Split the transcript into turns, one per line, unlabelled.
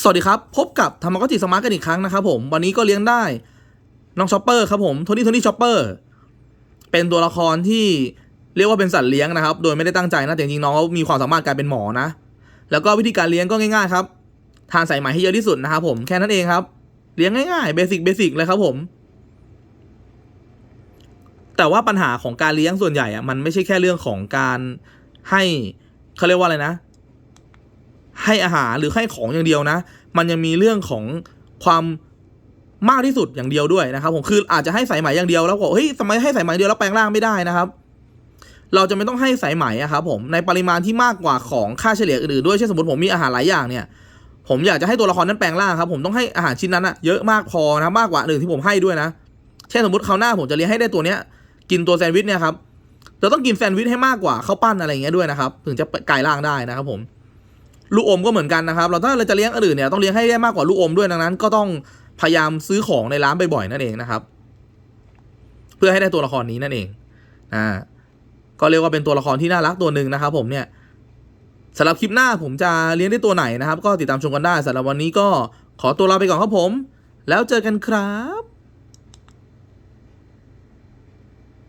สวัสดีครับ พบกับธรรมกจิสมาร์ทกันอีกครั้งนะครับผม วันนี้ก็เลี้ยงได้ น้องชอปเปอร์ครับผมโทนี่โทนี่ชอปเปอร์เป็นตัวละครที่เรียกว่าเป็นสัตว์เลี้ยงนะครับ โดยไม่ได้ตั้งใจนะแต่จริงๆน้องเขามีความสามารถการเป็นหมอนะ แล้วก็วิธีการเลี้ยงก็ง่ายๆครับ ทานสายไหมให้เยอะที่สุดนะครับผมแค่นั้นเองครับ เลี้ยงง่ายๆเบสิกเบสิกเลยครับผม แต่ว่าปัญหาของการเลี้ยงส่วนใหญ่อะมันไม่ใช่แค่เรื่องของการให้เขาเรียกว่าอะไรนะ ให้อาหารหรือให้ของอย่างเดียวนะ มันยังมีเรื่องของความมากที่สุดอย่างเดียวด้วยนะครับ ผมคืออาจจะให้สายไหมอย่างเดียวแล้วก็เฮ้ยทำไมให้สายไหมเดียวแล้วแปลงร่างไม่ได้นะครับ เราจะไม่ต้องให้สายไหมอะครับ ผมในปริมาณที่มากกว่าของค่าเฉลี่ยอื่นๆด้วยเช่นสมมติผมมีอาหารหลายอย่างเนี่ย ผมอยากจะให้ตัวละครนั้นแปลงร่างครับ ผมต้องให้อาหารชิ้นนั้นอะเยอะมากพอนะมากกว่าหนึ่งที่ผมให้ด้วยนะเช่นสมมติคราวหน้าผมจะเลี้ยงให้ได้ตัวเนี้ย กินตัวแซนด์วิชเนี่ยครับเราต้องกินแซนด์วิชให้มากกว่าข้าวปั้นอะไรอย่างเงี้ยด้วยนะครับ ถึงจะกลายร่างได้นะครับผม ลูกอมก็เหมือนกันนะครับเราถ้าเราจะเลี้ยงอื่นเนี่ยต้องเลี้ยงให้ได้มากกว่าลูกอมด้วยดังนั้น ก็ต้องพยายามซื้อของในร้านบ่อยๆนั่นเองนะครับ เพื่อให้ได้ตัวละครนี้นั่นเองอ่าก็เรียกว่าเป็นตัวละครที่น่ารักตัวหนึ่งนะครับ ผมเนี่ยสำหรับคลิปหน้าผมจะเลี้ยงได้ตัวไหนนะครับ ก็ติดตามชมกันได้สำหรับวันนี้ก็ขอตัวลาไปก่อนครับผม แล้วเจอกันครับ